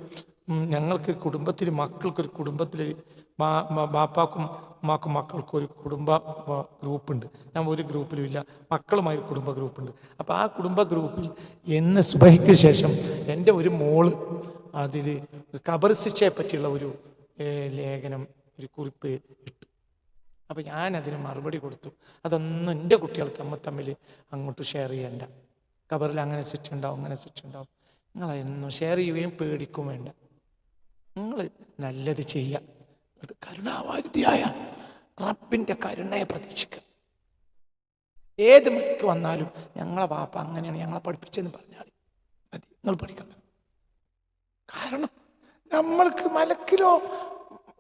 ഞങ്ങൾക്ക് കുടുംബത്തിൽ മക്കൾക്കൊരു കുടുംബത്തിൽ ബാപ്പാക്കും ഉമ്മാക്കും മക്കൾക്കും ഒരു കുടുംബ ഗ്രൂപ്പുണ്ട്. ഞാൻ ഒരു ഗ്രൂപ്പിലും ഇല്ല മക്കളുമായി ഒരു കുടുംബ ഗ്രൂപ്പുണ്ട്. അപ്പോൾ ആ കുടുംബ ഗ്രൂപ്പിൽ എന്ന് സുബഹിക്ക് ശേഷം എന്റെ ഒരു മോൾ അതിൽ കബർ ശിക്ഷയെ പറ്റിയുള്ള ഒരു ലേഖനം ഒരു കുറിപ്പ് ഇട്ടു. അപ്പം ഞാൻ അതിന് മറുപടി കൊടുത്തു. അതൊന്നും എന്റെ കുട്ടികൾ തമ്മിൽ തമ്മിൽ അങ്ങോട്ട് ഷെയർ ചെയ്യണ്ട. കബറിൽ അങ്ങനെ ശിക്ഷ ഉണ്ടാവും അങ്ങനെ ശിക്ഷ ഉണ്ടാവും. നിങ്ങളെന്നും ഷെയർ ചെയ്യുകയും പേടിക്കും വേണ്ട. നിങ്ങൾ നല്ലത് ചെയ്യുക. എന്നിട്ട് കരുണാവാരിധിയായ റബ്ബിന്റെ കരുണയെ പ്രതീക്ഷിക്കുക ഏത് മണിക്ക് വന്നാലും ഞങ്ങളെ വാപ്പ അങ്ങനെയാണ് ഞങ്ങളെ പഠിപ്പിച്ചെന്ന് പറഞ്ഞാൽ മതി. നിങ്ങൾ പഠിക്കണ്ട. കാരണം നമ്മൾക്ക് മലക്കിലോ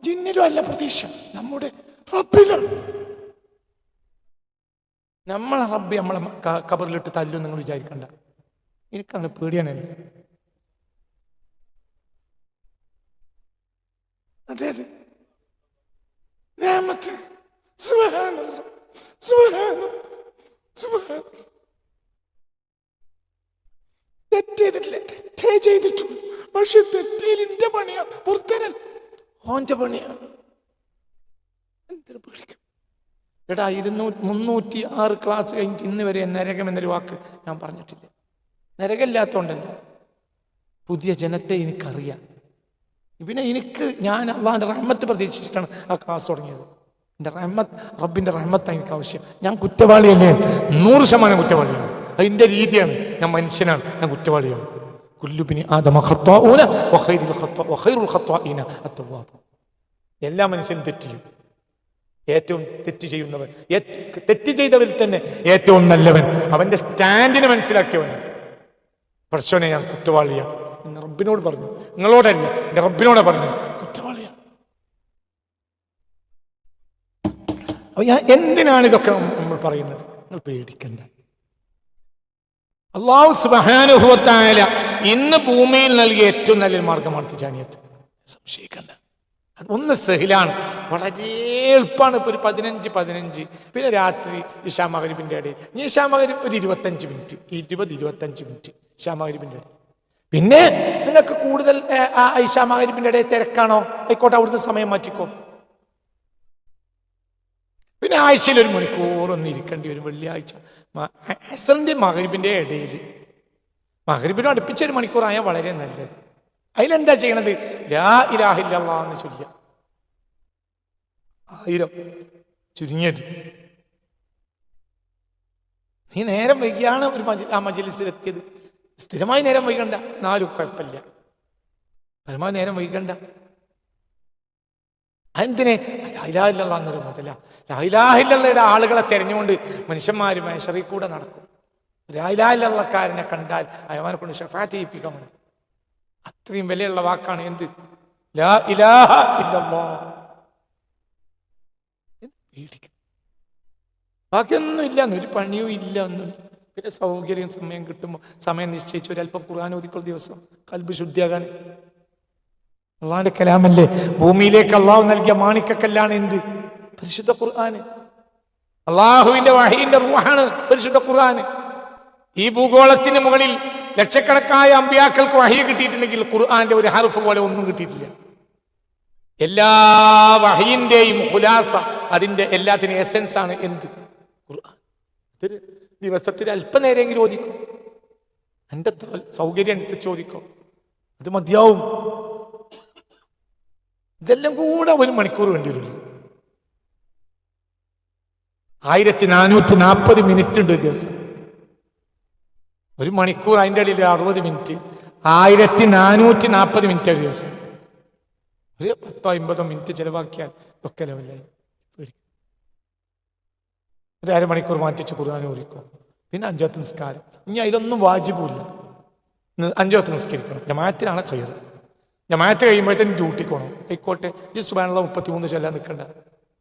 ജിന്നിലോ അല്ല പ്രതീക്ഷ. നമ്മുടെ റബ്ബിലാണ് നമ്മളെ റബ്ബി നമ്മളെ കബറിലിട്ട് തല്ലും നിങ്ങൾ വിചാരിക്കണ്ട. എനിക്കങ്ങനെ പേടിയാനല്ലേ അതെ അതെ. നിയമത്തിന് തെറ്റേതില്ല. തെറ്റ് ചെയ്തിട്ടും. പക്ഷെ തെറ്റേൽ എന്റെ പണിയാ. പുറത്തനൽ ഓന്റെ പണിയാണ് എന്തിനു പേടിക്കണം എടാ ഇരുന്നൂ മുന്നൂറ്റി ആറ് ക്ലാസ് കഴിഞ്ഞിട്ട് ഇന്ന് വരെ നരകം എന്നൊരു വാക്ക് ഞാൻ പറഞ്ഞിട്ടില്ല. നരകമില്ലാത്തോണ്ടല്ല. പുതിയ ജനത്തെ എനിക്കറിയാം. പിന്നെ എനിക്ക് ഞാൻ അള്ളാഹിന്റെ റഹ്മത്ത് പ്രതീക്ഷിച്ചിട്ടാണ് ആ ക്ലാസ് തുടങ്ങിയത്. എന്റെ റഹ്മത്ത് റബ്ബിന്റെ റഹ്മത്താണ് എനിക്ക് ആവശ്യം. ഞാൻ കുറ്റവാളിയല്ലേ നൂറ് ശതമാനം കുറ്റവാളിയാണ് അതിന്റെ രീതിയാണ്. ഞാൻ മനുഷ്യനാണ്. ഞാൻ കുറ്റവാളിയാണ് കുല്ലുബിനി ആദമ ഖത്താഊന വഖൈറുൽ അത്തവ്വാബ്. എല്ലാ മനുഷ്യനും തെറ്റ് ചെയ്യും. ഏറ്റവും തെറ്റ് ചെയ്യുന്നവൻ തെറ്റ് ചെയ്തവരിൽ തന്നെ ഏറ്റവും നല്ലവൻ. അവന്റെ സ്റ്റാൻഡിനെ മനസ്സിലാക്കിയവൻ പ്രശ്നനെ ഞാൻ കുറ്റവാളിയാണ് എന്ന് റബ്ബിനോട് പറഞ്ഞു. നിങ്ങളോടല്ല എന്റെ റബ്ബിനോട് പറഞ്ഞു കുറ്റവാളിയാണ് അപ്പൊ ഞാൻ എന്തിനാണ് ഇതൊക്കെ നമ്മൾ പറയുന്നത്? നിങ്ങൾ പേടിക്കണ്ട. അള്ളാഹു സുബാനുഭവത്തായ ഇന്ന് ഭൂമിയിൽ നൽകിയ ഏറ്റവും നല്ലൊരു മാർഗമാണ് തിജാനിയത്ത്. സംശയിക്കണ്ട. അത് ഒന്ന് സഹിലാണ്. വളരെ എളുപ്പമാണ് ഇപ്പോൾ ഒരു പതിനഞ്ച് പതിനഞ്ച്. പിന്നെ രാത്രി ഇഷാ മകരിബിന്റെ ഇടയിൽ. ഇനി ഇഷാ ഒരു ഇരുപത്തഞ്ച് മിനിറ്റ്. ഇരുപത് ഇരുപത്തഞ്ച് മിനിറ്റ് ഇഷാ ഇടയിൽ. പിന്നെ നിങ്ങൾക്ക് കൂടുതൽ ഇഷാ മകരിബിന്റെ ഇടയിൽ തിരക്കാണോ? ആയിക്കോട്ടെ അവിടുന്ന് സമയം മാറ്റിക്കോ. പിന്നെ ആഴ്ചയിൽ ഒരു മണിക്കൂർ ഒന്ന് ഇരിക്കേണ്ടി വരും വെള്ളിയാഴ്ച. അസറിന്റെ മകരിബിന്റെ ഇടയിൽ. മകരിബിനും അടുപ്പിച്ച ഒരു മണിക്കൂറായാൽ വളരെ നല്ലത്. അതിലെന്താ ചെയ്യണത്? ലാ ഇലാഹില്ലല്ലാ എന്ന് ചൊല്ലുക. ആയിരം. ചുരുങ്ങിയത്. നീ നേരം വൈകിയാണ് ഒരു മജ ആ മജലിസിലെത്തിയത്. സ്ഥിരമായി നേരം വൈകണ്ട. നാലും കുഴപ്പമില്ല. പരമാവധി നേരം വൈകണ്ട. അതെന്തിനെ? ലൈലാഹില്ല എന്നൊരു മുതല. ലൈലാഹില്ലയുടെ ആളുകളെ തെരഞ്ഞുകൊണ്ട് മനുഷ്യന്മാർ മേശറിൽ കൂടെ നടക്കും. ലൈലാഹില്ലക്കാരനെ കണ്ടാൽ അയവാനെ കൊണ്ട് ഷഫാത്ത് ചെയ്യിപ്പിക്കാൻ അത്രയും വിലയുള്ള വാക്കാണ് എന്ത്? ലാ ബാക്കിയൊന്നും ഇല്ല ഒരു പണിയും ഇല്ല ഒന്നും പിന്നെ സൗകര്യം സമയം കിട്ടുമ്പോൾ സമയം നിശ്ചയിച്ച് ഒരല്പം ഖുർആൻ ഒതുക്കുള്ള ദിവസം കൽബ് ശുദ്ധിയാകാൻ അള്ളാഹിന്റെ കലാമല്ലേ? ഭൂമിയിലേക്ക് അള്ളാഹു നൽകിയ മാണിക്കക്കല്ലാണ് എന്ത്? പരിശുദ്ധ ഖുർആാന്. അള്ളാഹുവിന്റെ വഹീന്റെ റൂഹാണ് പരിശുദ്ധ ഖുർആാന്. ഈ ഭൂഗോളത്തിന് മുകളിൽ ലക്ഷക്കണക്കായ അമ്പിയാക്കൾക്ക് വഹി കിട്ടിയിട്ടുണ്ടെങ്കിൽ ഖുർആാന്റെ ഒരു ഹർഫ് പോലെ ഒന്നും കിട്ടിയിട്ടില്ല. എല്ലാ വഹയിന്റെയും ഖുലാസ അതിന്റെ എല്ലാത്തിനും എസെൻസ് ആണ് എന്ത്? ഖുർആൻ. ദിവസത്തിൽ അല്പനേരെങ്കിലും ഓദിക്കും എന്റെ സൗകര്യം അനുസരിച്ച് ഓദിക്കും അത് മതിയാവും. ഇതെല്ലാം കൂടെ ഒരു മണിക്കൂർ വേണ്ടി വരില്ല ആയിരത്തി നാനൂറ്റി നാൽപ്പത് മിനിറ്റ് ഉണ്ട് ഒരു ദിവസം ഒരു മണിക്കൂർ അതിന്റെ ഇടയിൽ അറുപത് മിനിറ്റ്. ആയിരത്തി നാനൂറ്റി നാൽപ്പത് മിനിറ്റ് ഒരു ദിവസം ഒരു പത്തോ അമ്പതോ മിനിറ്റ് ചിലവാക്കിയാൽ ഒക്കെ ലെവലായി. ഒരു അരമണിക്കൂർ മാറ്റിച്ച് ഖുർആൻ ഓടിക്കും പിന്നെ അഞ്ചോത്ത് നിസ്കാരം. ഇനി അതിലൊന്നും വാജിബില്ല അഞ്ചോത്ത് നിസ്കരിക്കണം. ജമാഅത്തിനാണ് കയറ് ജമാഅത്ത് കഴിയുമ്പോഴത്തേനും ഡ്യൂട്ടിക്ക് ആയിക്കോട്ടെ ഈ സുബാനുള്ള മുപ്പത്തിമൂന്ന് ചെല്ലാൻ നിൽക്കണ്ട.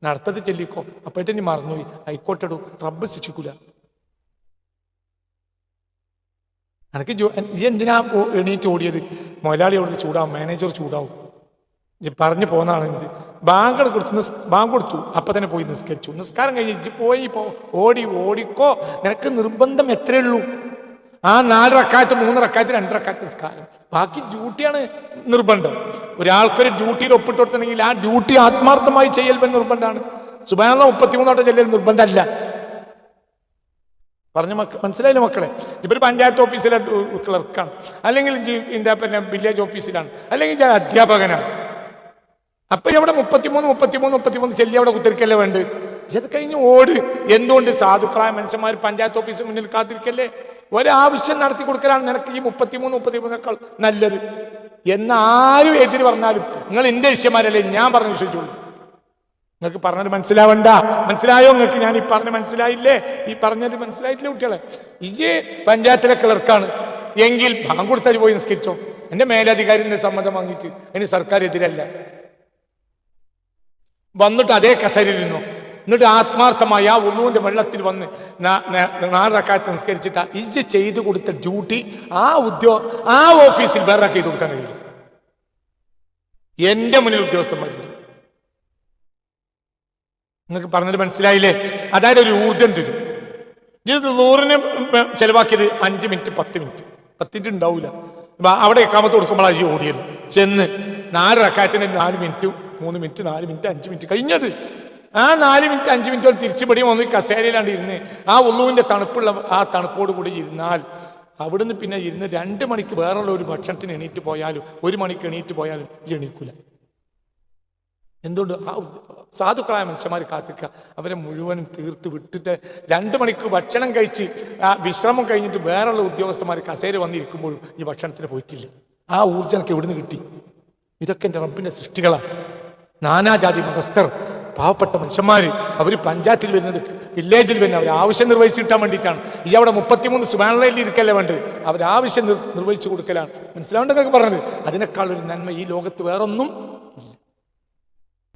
നടത്തത് ചെല്ലിക്കോ അപ്പോഴത്തേനും മറന്നുപോയി. ആയിക്കോട്ടെടു റബ്ബ് ശിക്ഷിക്കൂല. എനിക്ക് ഈ എന്തിനാ എണീറ്റ് ഓടിയത്? മുതലാളി അവിടുന്ന് ചൂടാവും മാനേജർ ചൂടാവും. പറഞ്ഞു പോകുന്നതാണ് എന്ത്? ബാങ്ക് കൊടുത്തു ബാങ്ക് കൊടുത്തു. അപ്പൊ തന്നെ പോയി നിസ്കരിച്ചു. നിസ്കാരം കഴിഞ്ഞ് പോയി പോ ഓടി ഓടിക്കോ. നിനക്ക് നിർബന്ധം എത്രയേ ഉള്ളൂ? ആ നാല് റക്കാത്ത് മൂന്ന് റക്കാത്ത് രണ്ട് റക്കാത്ത് നിസ്കാരം ബാക്കി ഡ്യൂട്ടിയാണ് നിർബന്ധം. ഒരാൾക്കൊരു ഡ്യൂട്ടിയിൽ ഒപ്പിട്ട് കൊടുത്തിട്ടുണ്ടെങ്കിൽ ആ ഡ്യൂട്ടി ആത്മാർത്ഥമായി ചെയ്യൽ നിർബന്ധമാണ്. സുബാന മുപ്പത്തിമൂന്നോട്ടെ ചെല്ലൽ നിർബന്ധമല്ല. പറഞ്ഞ മക്ക മനസ്സിലായില്ല മക്കളെ? ഇപ്പൊ പഞ്ചായത്ത് ഓഫീസിലെ ക്ലർക്കാണ്. അല്ലെങ്കിൽ എന്താ പിന്നെ വില്ലേജ് ഓഫീസിലാണ്. അല്ലെങ്കിൽ അധ്യാപകനാണ്. അപ്പൊ ഇവിടെ മുപ്പത്തിമൂന്ന് മുപ്പത്തിമൂന്ന് മുപ്പത്തിമൂന്ന് ചെല്ലി അവിടെ കുത്തിരിക്കല്ലേ വേണ്ട ഇത് കഴിഞ്ഞ് ഓട്. എന്തുകൊണ്ട് സാധുക്കളായ മനുഷ്യന്മാർ പഞ്ചായത്ത് ഓഫീസിന് മുന്നിൽ കാത്തിരിക്കല്ലേ? ഒരാവശ്യം നടത്തി കൊടുക്കലാണ് നിനക്ക് ഈ മുപ്പത്തിമൂന്ന് മുപ്പത്തിമൂന്നേക്കാൾ നല്ലത്. എന്നാരും എതിര് പറഞ്ഞാലും നിങ്ങൾ എന്റെ ശിഷ്യന്മാരല്ലേ ഞാൻ പറഞ്ഞു വിശ്വസിച്ചോളൂ. നിങ്ങൾക്ക് പറഞ്ഞത് മനസ്സിലാവണ്ട. മനസ്സിലായോ നിങ്ങൾക്ക്? ഞാൻ ഈ പറഞ്ഞ മനസ്സിലായില്ലേ? ഈ പറഞ്ഞത് മനസ്സിലായിട്ടില്ല കുട്ടികളെ? ഈ പഞ്ചായത്തിലെ ക്ലർക്കാണ് എങ്കിൽ ബാങ്ക് കൊടുത്താൽ പോയി നിസ്കരിച്ചോ. എന്റെ മേലധികാരിന്റെ സമ്മതം വാങ്ങിയിട്ട്. അതിന് സർക്കാർ എതിരല്ല. വന്നിട്ട് അതേ കസരിരുന്നു എന്നിട്ട് ആത്മാർത്ഥമായി ആ ഉളുവിന്റെ വെള്ളത്തിൽ വന്ന് നാലക്കാലത്ത് നിസ്കരിച്ചിട്ട് ഇജ് ചെയ്തു കൊടുത്ത ഡ്യൂട്ടി ആ ഉദ്യോ ആ ഓഫീസിൽ വേറെ ചെയ്ത് കൊടുക്കാൻ കഴിയില്ല. എന്റെ മുന്നിൽ ഉദ്യോഗസ്ഥന്മാരുണ്ട്. നിങ്ങൾക്ക് പറഞ്ഞത് മനസ്സിലായില്ലേ? അതായത് ഒരു ഊർജം തരും. ഇത് നൂറിന് ചെലവാക്കിയത് അഞ്ച് മിനിറ്റ് പത്ത് മിനിറ്റ്. പത്ത് മിനിറ്റ് ഉണ്ടാവില്ല അവിടെ എക്കാമത്ത് കൊടുക്കുമ്പോഴാണ് ഈ ഓടിയത്. ചെന്ന് നാല് റക്കായത്തിന് നാല് മിനിറ്റ് മൂന്ന് മിനിറ്റ് നാല് മിനിറ്റ് അഞ്ച് മിനിറ്റ് കഴിഞ്ഞത്. ആ നാല് മിനിറ്റ് അഞ്ച് മിനിറ്റ് തിരിച്ചു പടി വന്ന് കസേരയിലാണ്ട് ഇരുന്ന് ആ ഉള്ളുവിന്റെ തണുപ്പുള്ള ആ തണുപ്പോട് കൂടി ഇരുന്നാൽ അവിടുന്ന് പിന്നെ ഇരുന്ന് രണ്ട് മണിക്ക് വേറുള്ള ഒരു ഭക്ഷണത്തിന് എണീറ്റ് പോയാലും ഒരു മണിക്ക് എണീറ്റ് പോയാലും എണീക്കൂല. എന്തുകൊണ്ട്? ആ സാധുക്കളായ മനുഷ്യന്മാർ കാത്തിക്കുക അവരെ മുഴുവനും തീർത്ത് വിട്ടിട്ട് രണ്ട് മണിക്ക് ഭക്ഷണം കഴിച്ച് ആ വിശ്രമം കഴിഞ്ഞിട്ട് വേറെയുള്ള ഉദ്യോഗസ്ഥന്മാർ കസേര വന്നിരിക്കുമ്പോഴും ഈ ഭക്ഷണത്തിന് പോയിട്ടില്ല. ആ ഊർജനൊക്കെ എനിക്ക് എവിടുന്ന് കിട്ടി? ഇതൊക്കെ എന്റെ റബ്ബിന്റെ സൃഷ്ടികളാണ് നാനാജാതി മതസ്ഥർ പാവപ്പെട്ട മനുഷ്യന്മാർ അവർ പഞ്ചായത്തിൽ വരുന്നത് വില്ലേജിൽ വരുന്നത് അവർ ആവശ്യം നിർവഹിച്ച് കിട്ടാൻ വേണ്ടിയിട്ടാണ്. ഈ അവിടെ മുപ്പത്തിമൂന്ന് സുബാനയിൽ ഇരിക്കല്ലേ വേണ്ടത്? അവർ ആവശ്യം നിർ- നിർവഹിച്ചു കൊടുക്കലാണ്. മനസ്സിലാവേണ്ടതൊക്കെ പറഞ്ഞത്? അതിനേക്കാൾ ഒരു നന്മ ഈ ലോകത്ത് വേറൊന്നും